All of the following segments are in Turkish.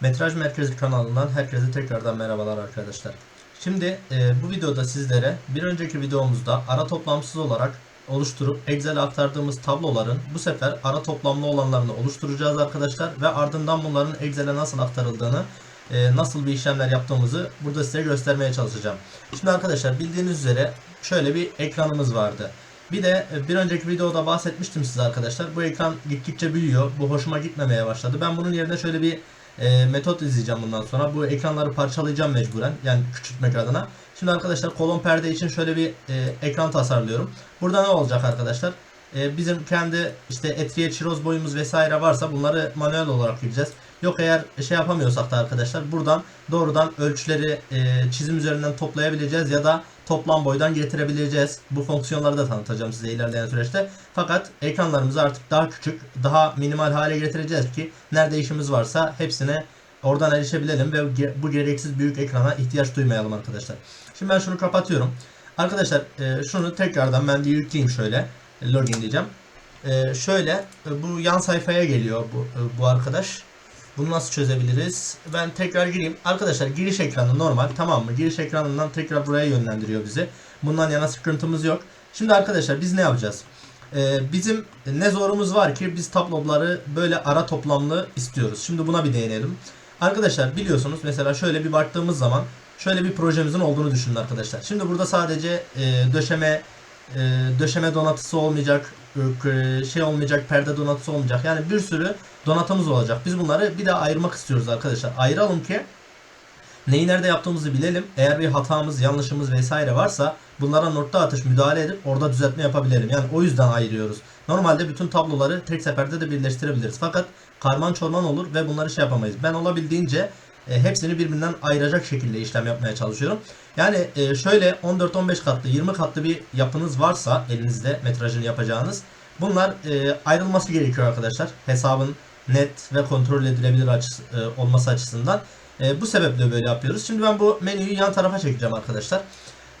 Metraj Merkezi kanalından herkese tekrardan merhabalar arkadaşlar. Şimdi e, bu videoda sizlere bir önceki videomuzda ara toplamsız olarak oluşturup Excel'e aktardığımız tabloların bu sefer ara toplamlı olanlarını oluşturacağız arkadaşlar ve ardından bunların Excel'e nasıl aktarıldığını e, nasıl bir işlemler yaptığımızı burada size göstermeye çalışacağım. Şimdi arkadaşlar bildiğiniz üzere şöyle bir ekranımız vardı. Bir de e, bir önceki videoda bahsetmiştim size arkadaşlar. Bu ekran gittikçe büyüyor. Bu hoşuma gitmemeye başladı. Ben bunun yerine şöyle bir e, metot izleyeceğim bundan sonra. Bu ekranları parçalayacağım mecburen. Yani küçültmek adına. Şimdi arkadaşlar kolon perde için şöyle bir e, ekran tasarlıyorum. Burada ne olacak arkadaşlar? E, bizim kendi işte etriye çiroz boyumuz vesaire varsa bunları manuel olarak gireceğiz. Yok eğer şey yapamıyorsak da arkadaşlar buradan doğrudan ölçüleri e, çizim üzerinden toplayabileceğiz ya da toplam boydan getirebileceğiz. Bu fonksiyonları da tanıtacağım size ilerleyen süreçte. Fakat ekranlarımızı artık daha küçük, daha minimal hale getireceğiz ki nerede işimiz varsa hepsine oradan erişebilelim ve bu gereksiz büyük ekrana ihtiyaç duymayalım arkadaşlar. Şimdi ben şunu kapatıyorum. Arkadaşlar e, şunu tekrardan ben bir yükleyeyim şöyle. E, Login diyeceğim. E, şöyle e, bu yan sayfaya geliyor bu, e, bu arkadaş. Bunu nasıl çözebiliriz? Ben tekrar gireyim. Arkadaşlar giriş ekranı normal tamam mı? Giriş ekranından tekrar buraya yönlendiriyor bizi. Bundan yana sıkıntımız yok. Şimdi arkadaşlar biz ne yapacağız? Ee, bizim ne zorumuz var ki biz tabloları böyle ara toplamlı istiyoruz. Şimdi buna bir değinelim. Arkadaşlar biliyorsunuz mesela şöyle bir baktığımız zaman şöyle bir projemizin olduğunu düşünün arkadaşlar. Şimdi burada sadece e, döşeme döşeme donatısı olmayacak, e, şey olmayacak, perde donatısı olmayacak. Yani bir sürü donatımız olacak. Biz bunları bir daha ayırmak istiyoruz arkadaşlar. Ayıralım ki neyi nerede yaptığımızı bilelim. Eğer bir hatamız, yanlışımız vesaire varsa bunlara nokta atış müdahale edip orada düzeltme yapabilelim. Yani o yüzden ayırıyoruz. Normalde bütün tabloları tek seferde de birleştirebiliriz. Fakat karman çorman olur ve bunları şey yapamayız. Ben olabildiğince e, hepsini birbirinden ayıracak şekilde işlem yapmaya çalışıyorum. Yani e, şöyle 14-15 katlı 20 katlı bir yapınız varsa elinizde metrajını yapacağınız bunlar e, ayrılması gerekiyor arkadaşlar. Hesabın net ve kontrol edilebilir açısı, e, olması açısından. E, bu sebeple böyle yapıyoruz. Şimdi ben bu menüyü yan tarafa çekeceğim arkadaşlar.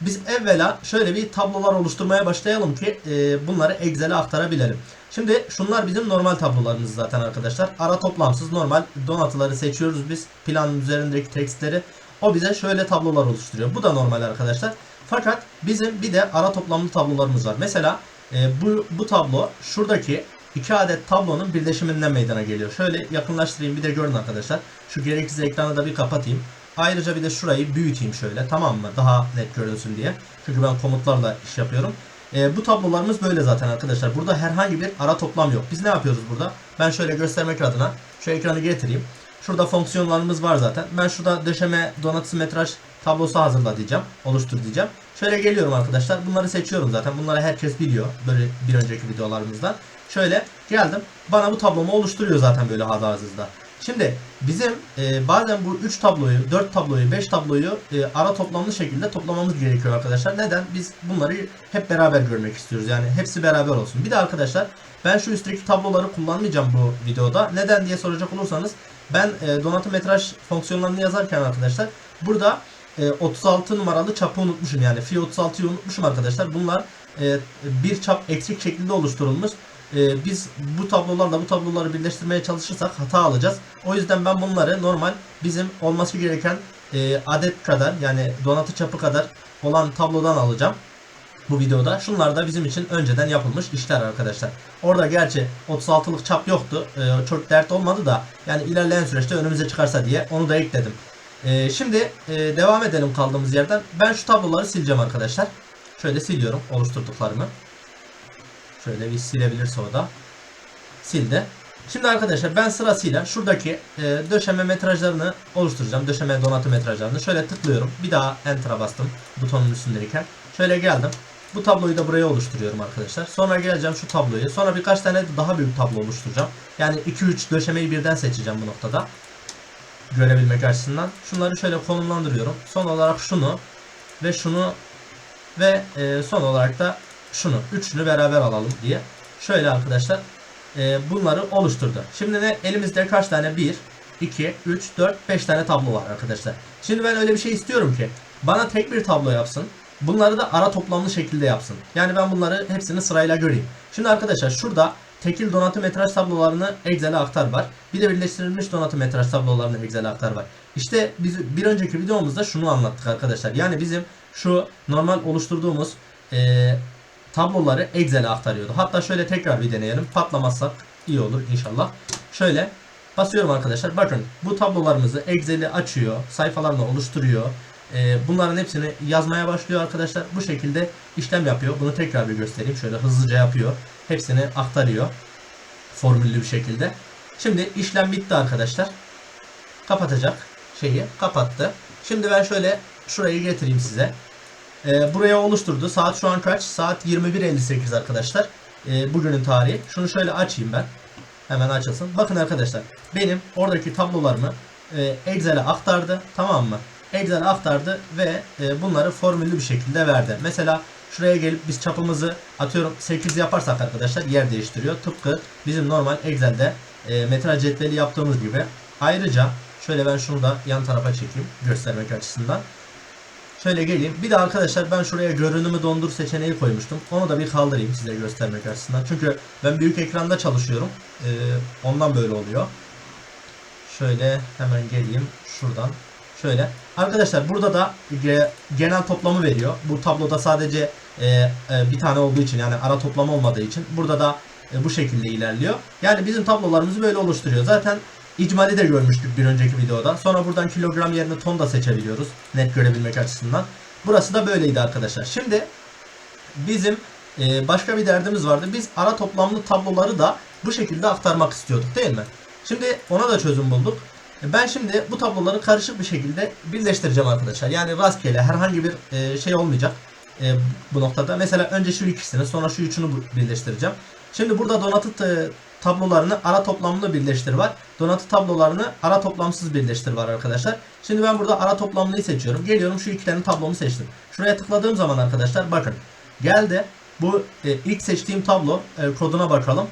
Biz evvela şöyle bir tablolar oluşturmaya başlayalım ki e, bunları Excel'e aktarabilelim. Şimdi şunlar bizim normal tablolarımız zaten arkadaşlar. Ara toplamsız normal donatıları seçiyoruz biz. Planın üzerindeki tekstleri. O bize şöyle tablolar oluşturuyor. Bu da normal arkadaşlar. Fakat bizim bir de ara toplamlı tablolarımız var. Mesela e, bu, bu tablo şuradaki iki adet tablonun birleşiminden meydana geliyor. Şöyle yakınlaştırayım bir de görün arkadaşlar. Şu gereksiz ekranı da bir kapatayım. Ayrıca bir de şurayı büyüteyim şöyle tamam mı? Daha net görünsün diye. Çünkü ben komutlarla iş yapıyorum. E, bu tablolarımız böyle zaten arkadaşlar. Burada herhangi bir ara toplam yok. Biz ne yapıyoruz burada? Ben şöyle göstermek adına şu ekranı getireyim. Şurada fonksiyonlarımız var zaten. Ben şurada döşeme donatısı metraj tablosu hazırla diyeceğim. Oluştur diyeceğim. Şöyle geliyorum arkadaşlar. Bunları seçiyorum zaten. Bunları herkes biliyor. Böyle bir önceki videolarımızdan. Şöyle geldim. Bana bu tablomu oluşturuyor zaten böyle hada hızlı. Şimdi bizim e, bazen bu 3 tabloyu, 4 tabloyu, 5 tabloyu e, ara toplamlı şekilde toplamamız gerekiyor arkadaşlar. Neden? Biz bunları hep beraber görmek istiyoruz. Yani hepsi beraber olsun. Bir de arkadaşlar ben şu üstteki tabloları kullanmayacağım bu videoda. Neden diye soracak olursanız ben e, donatı metraj fonksiyonlarını yazarken arkadaşlar burada e, 36 numaralı çapı unutmuşum. Yani fi 36'yı unutmuşum arkadaşlar. Bunlar e, bir çap eksik şekilde oluşturulmuş e, biz bu tablolarla bu tabloları birleştirmeye çalışırsak hata alacağız. O yüzden ben bunları normal bizim olması gereken e, adet kadar yani donatı çapı kadar olan tablodan alacağım bu videoda. Şunlar da bizim için önceden yapılmış işler arkadaşlar. Orada gerçi 36'lık çap yoktu. E, çok dert olmadı da yani ilerleyen süreçte önümüze çıkarsa diye onu da ekledim. E, şimdi e, devam edelim kaldığımız yerden. Ben şu tabloları sileceğim arkadaşlar. Şöyle siliyorum oluşturduklarımı. Şöyle bir silebilirse o da. Sildi. Şimdi arkadaşlar ben sırasıyla şuradaki e, döşeme metrajlarını oluşturacağım. Döşeme donatı metrajlarını. Şöyle tıklıyorum. Bir daha Enter'a bastım. Butonun üstündeyken. Şöyle geldim. Bu tabloyu da buraya oluşturuyorum arkadaşlar. Sonra geleceğim şu tabloyu. Sonra birkaç tane daha büyük tablo oluşturacağım. Yani 2-3 döşemeyi birden seçeceğim bu noktada. Görebilmek açısından. Şunları şöyle konumlandırıyorum. Son olarak şunu ve şunu ve e, son olarak da şunu. Üçünü beraber alalım diye. Şöyle arkadaşlar e, bunları oluşturdu. Şimdi ne elimizde kaç tane? 1, 2, 3, 4, 5 tane tablo var arkadaşlar. Şimdi ben öyle bir şey istiyorum ki bana tek bir tablo yapsın. Bunları da ara toplamlı şekilde yapsın. Yani ben bunları hepsini sırayla göreyim. Şimdi arkadaşlar şurada tekil donatı tablolarını Excel'e aktar var. Bir de birleştirilmiş donatı tablolarını Excel'e aktar var. İşte biz bir önceki videomuzda şunu anlattık arkadaşlar. Yani bizim şu normal oluşturduğumuz e, tabloları Excel'e aktarıyordu. Hatta şöyle tekrar bir deneyelim. Patlamazsak iyi olur inşallah. Şöyle basıyorum arkadaşlar. Bakın bu tablolarımızı Excel'i açıyor. Sayfalarla oluşturuyor. Ee, bunların hepsini yazmaya başlıyor arkadaşlar. Bu şekilde işlem yapıyor. Bunu tekrar bir göstereyim. Şöyle hızlıca yapıyor. Hepsini aktarıyor. Formüllü bir şekilde. Şimdi işlem bitti arkadaşlar. Kapatacak şeyi. Kapattı. Şimdi ben şöyle şurayı getireyim size. Ee, buraya oluşturdu. Saat şu an kaç? Saat 21.58 arkadaşlar. Ee, bugünün tarihi. Şunu şöyle açayım ben. Hemen açılsın. Bakın arkadaşlar. Benim oradaki tablolarımı e, Excel'e aktardı. Tamam mı? Excel'e aktardı ve e, bunları formüllü bir şekilde verdi. Mesela şuraya gelip biz çapımızı atıyorum 8 yaparsak arkadaşlar yer değiştiriyor. Tıpkı bizim normal Excel'de e, metraj cetveli yaptığımız gibi. Ayrıca şöyle ben şunu da yan tarafa çekeyim göstermek açısından. Şöyle geleyim. Bir de arkadaşlar ben şuraya görünümü dondur seçeneği koymuştum. Onu da bir kaldırayım size göstermek açısından. Çünkü ben büyük ekranda çalışıyorum. Ee, ondan böyle oluyor. Şöyle hemen geleyim şuradan. Şöyle. Arkadaşlar burada da genel toplamı veriyor. Bu tabloda sadece e, e, bir tane olduğu için yani ara toplamı olmadığı için burada da e, bu şekilde ilerliyor. Yani bizim tablolarımızı böyle oluşturuyor. Zaten İcmali de görmüştük bir önceki videoda. Sonra buradan kilogram yerine ton da seçebiliyoruz. Net görebilmek açısından. Burası da böyleydi arkadaşlar. Şimdi bizim e, başka bir derdimiz vardı. Biz ara toplamlı tabloları da bu şekilde aktarmak istiyorduk değil mi? Şimdi ona da çözüm bulduk. E, ben şimdi bu tabloları karışık bir şekilde birleştireceğim arkadaşlar. Yani rastgele herhangi bir e, şey olmayacak bu noktada. Mesela önce şu ikisini sonra şu üçünü birleştireceğim. Şimdi burada donatı tablolarını ara toplamlı birleştir var. Donatı tablolarını ara toplamsız birleştir var arkadaşlar. Şimdi ben burada ara toplamlıyı seçiyorum. Geliyorum şu iki tane tablomu seçtim. Şuraya tıkladığım zaman arkadaşlar bakın. Geldi. Bu e, ilk seçtiğim tablo e, koduna bakalım.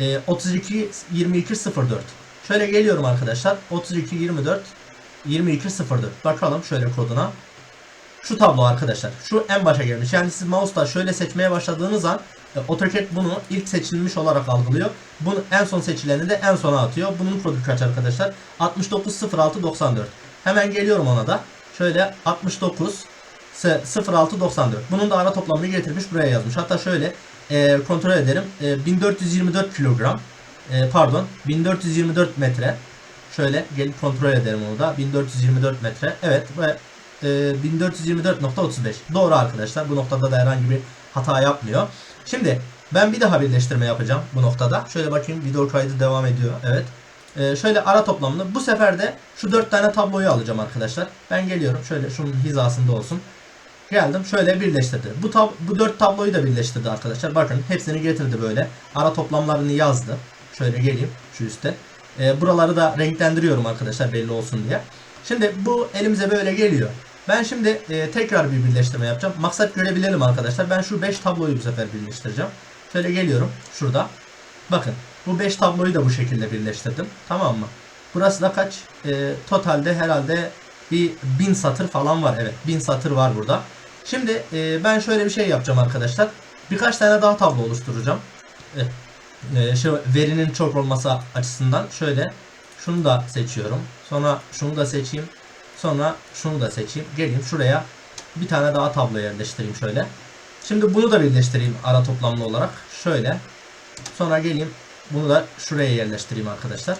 E, 32 22 04. Şöyle geliyorum arkadaşlar. 32 24 22 04. Bakalım şöyle koduna. Şu tablo arkadaşlar. Şu en başa gelmiş. Yani siz mouse'la şöyle seçmeye başladığınız an AutoCAD bunu ilk seçilmiş olarak algılıyor. Bunu en son seçileni de en sona atıyor. Bunun kodu kaç arkadaşlar? 690694. Hemen geliyorum ona da. Şöyle 69 0694. Bunun da ara toplamını getirmiş buraya yazmış. Hatta şöyle e, kontrol ederim. E, 1424 kilogram. E, pardon 1424 metre. Şöyle gelip kontrol ederim onu da. 1424 metre. Evet ve e, 1424.35. Doğru arkadaşlar. Bu noktada da herhangi bir hata yapmıyor. Şimdi ben bir daha birleştirme yapacağım bu noktada. Şöyle bakayım video kaydı devam ediyor. Evet. Ee, şöyle ara toplamını bu sefer de şu dört tane tabloyu alacağım arkadaşlar. Ben geliyorum. Şöyle şunun hizasında olsun. Geldim şöyle birleştirdi. Bu tab bu dört tabloyu da birleştirdi arkadaşlar. Bakın hepsini getirdi böyle. Ara toplamlarını yazdı. Şöyle geleyim şu üstte. Ee, buraları da renklendiriyorum arkadaşlar belli olsun diye. Şimdi bu elimize böyle geliyor. Ben şimdi e, tekrar bir birleştirme yapacağım. Maksat görebilelim arkadaşlar. Ben şu 5 tabloyu bu sefer birleştireceğim. Şöyle geliyorum. Şurada. Bakın. Bu 5 tabloyu da bu şekilde birleştirdim. Tamam mı? Burası da kaç? E, totalde herhalde bir 1000 satır falan var. Evet. 1000 satır var burada. Şimdi e, ben şöyle bir şey yapacağım arkadaşlar. Birkaç tane daha tablo oluşturacağım. E, e, şu verinin çok olması açısından şöyle şunu da seçiyorum. Sonra şunu da seçeyim. Sonra şunu da seçeyim. Geleyim şuraya bir tane daha tablo yerleştireyim şöyle. Şimdi bunu da birleştireyim ara toplamlı olarak. Şöyle. Sonra geleyim bunu da şuraya yerleştireyim arkadaşlar.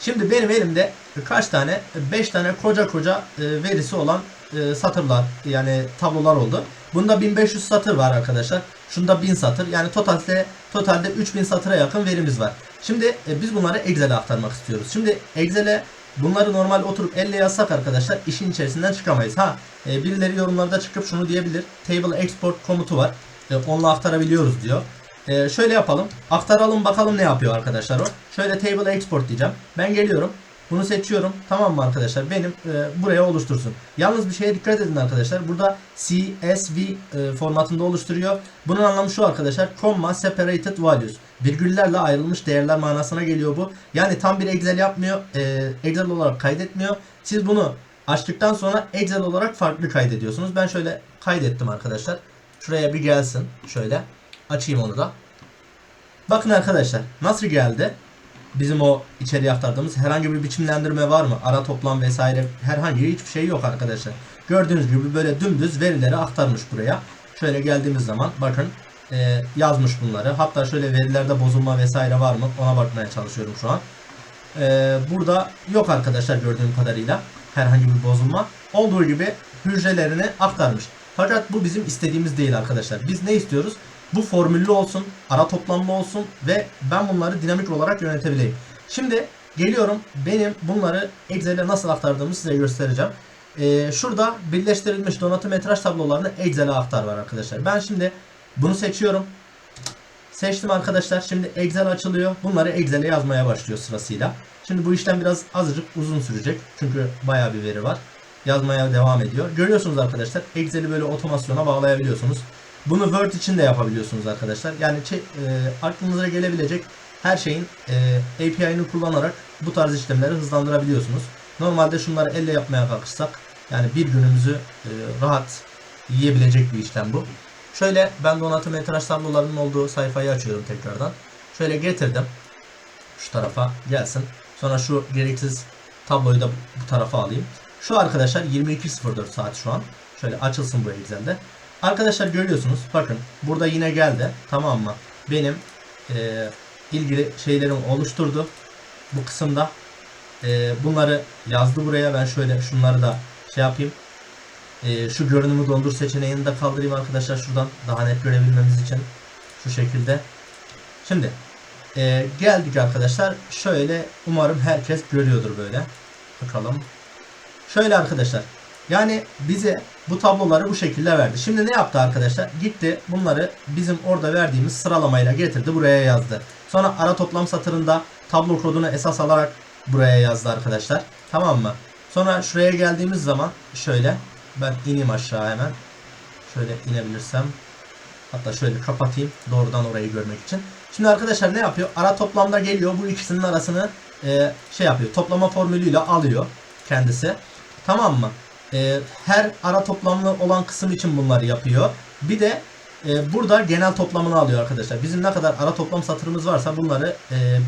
Şimdi benim elimde kaç tane? 5 tane koca koca e, verisi olan e, satırlar yani tablolar oldu. Bunda 1500 satır var arkadaşlar. Şunda 1000 satır. Yani totalde totalde 3000 satıra yakın verimiz var. Şimdi e, biz bunları Excel'e aktarmak istiyoruz. Şimdi Excel'e Bunları normal oturup elle yazsak arkadaşlar işin içerisinden çıkamayız. Ha e, birileri yorumlarda çıkıp şunu diyebilir. Table export komutu var. E, onunla aktarabiliyoruz diyor. E, şöyle yapalım. Aktaralım bakalım ne yapıyor arkadaşlar o. Şöyle table export diyeceğim. Ben geliyorum. Bunu seçiyorum. Tamam mı arkadaşlar? Benim e, buraya oluştursun. Yalnız bir şeye dikkat edin arkadaşlar. Burada CSV e, formatında oluşturuyor. Bunun anlamı şu arkadaşlar. Comma separated values. Virgüllerle ayrılmış değerler manasına geliyor bu. Yani tam bir Excel yapmıyor. E, Excel olarak kaydetmiyor. Siz bunu açtıktan sonra Excel olarak farklı kaydediyorsunuz. Ben şöyle kaydettim arkadaşlar. Şuraya bir gelsin. Şöyle. Açayım onu da. Bakın arkadaşlar nasıl geldi? Bizim o içeriye aktardığımız herhangi bir biçimlendirme var mı? Ara toplam vesaire herhangi hiçbir şey yok arkadaşlar. Gördüğünüz gibi böyle dümdüz verileri aktarmış buraya. Şöyle geldiğimiz zaman bakın e, yazmış bunları. Hatta şöyle verilerde bozulma vesaire var mı? Ona bakmaya çalışıyorum şu an. E, burada yok arkadaşlar gördüğüm kadarıyla herhangi bir bozulma. Olduğu gibi hücrelerini aktarmış. Fakat bu bizim istediğimiz değil arkadaşlar. Biz ne istiyoruz? Bu formüllü olsun, ara toplamlı olsun ve ben bunları dinamik olarak yönetebileyim. Şimdi geliyorum benim bunları Excel'e nasıl aktardığımı size göstereceğim. Ee, şurada birleştirilmiş donatı metraj tablolarını Excel'e aktar var arkadaşlar. Ben şimdi bunu seçiyorum. Seçtim arkadaşlar. Şimdi Excel açılıyor. Bunları Excel'e yazmaya başlıyor sırasıyla. Şimdi bu işlem biraz azıcık uzun sürecek. Çünkü bayağı bir veri var. Yazmaya devam ediyor. Görüyorsunuz arkadaşlar. Excel'i böyle otomasyona bağlayabiliyorsunuz. Bunu Word için de yapabiliyorsunuz arkadaşlar. Yani e, aklınıza gelebilecek her şeyin e, API'ını kullanarak bu tarz işlemleri hızlandırabiliyorsunuz. Normalde şunları elle yapmaya kalkışsak yani bir günümüzü e, rahat yiyebilecek bir işlem bu. Şöyle ben donatı metraj tablolarının olduğu sayfayı açıyorum tekrardan. Şöyle getirdim. Şu tarafa gelsin. Sonra şu gereksiz tabloyu da bu tarafa alayım. Şu arkadaşlar 22.04 saat şu an. Şöyle açılsın bu Excel'de. Arkadaşlar görüyorsunuz. Bakın burada yine geldi. Tamam mı? Benim e, ilgili şeylerimi oluşturdu. Bu kısımda. E, bunları yazdı buraya. Ben şöyle şunları da şey yapayım. E, şu görünümü dondur seçeneğini de kaldırayım arkadaşlar şuradan. Daha net görebilmemiz için. Şu şekilde. Şimdi e, geldik arkadaşlar. Şöyle umarım herkes görüyordur böyle. Bakalım. Şöyle arkadaşlar. Yani bize bu tabloları bu şekilde verdi. Şimdi ne yaptı arkadaşlar? Gitti bunları bizim orada verdiğimiz sıralamayla getirdi buraya yazdı. Sonra ara toplam satırında tablo kodunu esas alarak buraya yazdı arkadaşlar. Tamam mı? Sonra şuraya geldiğimiz zaman şöyle ben ineyim aşağı hemen. Şöyle inebilirsem. Hatta şöyle kapatayım doğrudan orayı görmek için. Şimdi arkadaşlar ne yapıyor? Ara toplamda geliyor bu ikisinin arasını e, şey yapıyor. Toplama formülüyle alıyor kendisi. Tamam mı? E, her ara toplamlı olan kısım için bunları yapıyor. Bir de e, burada genel toplamını alıyor arkadaşlar. Bizim ne kadar ara toplam satırımız varsa bunları e,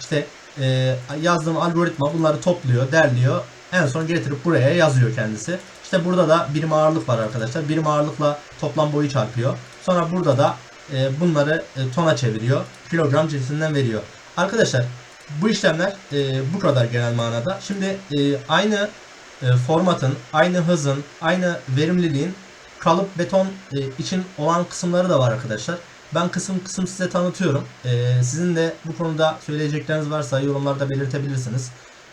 işte e, yazdığım algoritma bunları topluyor, derliyor. En son getirip buraya yazıyor kendisi. İşte burada da birim ağırlık var arkadaşlar. Birim ağırlıkla toplam boyu çarpıyor. Sonra burada da e, bunları e, tona çeviriyor. Kilogram cinsinden veriyor. Arkadaşlar bu işlemler e, bu kadar genel manada. Şimdi e, aynı formatın, aynı hızın, aynı verimliliğin kalıp beton e, için olan kısımları da var arkadaşlar. Ben kısım kısım size tanıtıyorum. E, sizin de bu konuda söyleyecekleriniz varsa yorumlarda belirtebilirsiniz.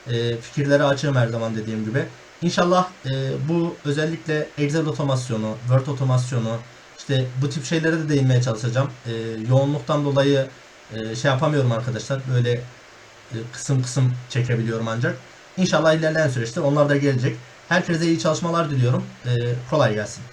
E, fikirleri açığım her zaman dediğim gibi. İnşallah e, bu özellikle Excel otomasyonu, Word otomasyonu, işte bu tip şeylere de değinmeye çalışacağım. E, yoğunluktan dolayı e, şey yapamıyorum arkadaşlar. Böyle e, kısım kısım çekebiliyorum ancak. İnşallah ilerleyen süreçte onlar da gelecek. Herkese iyi çalışmalar diliyorum. E, kolay gelsin.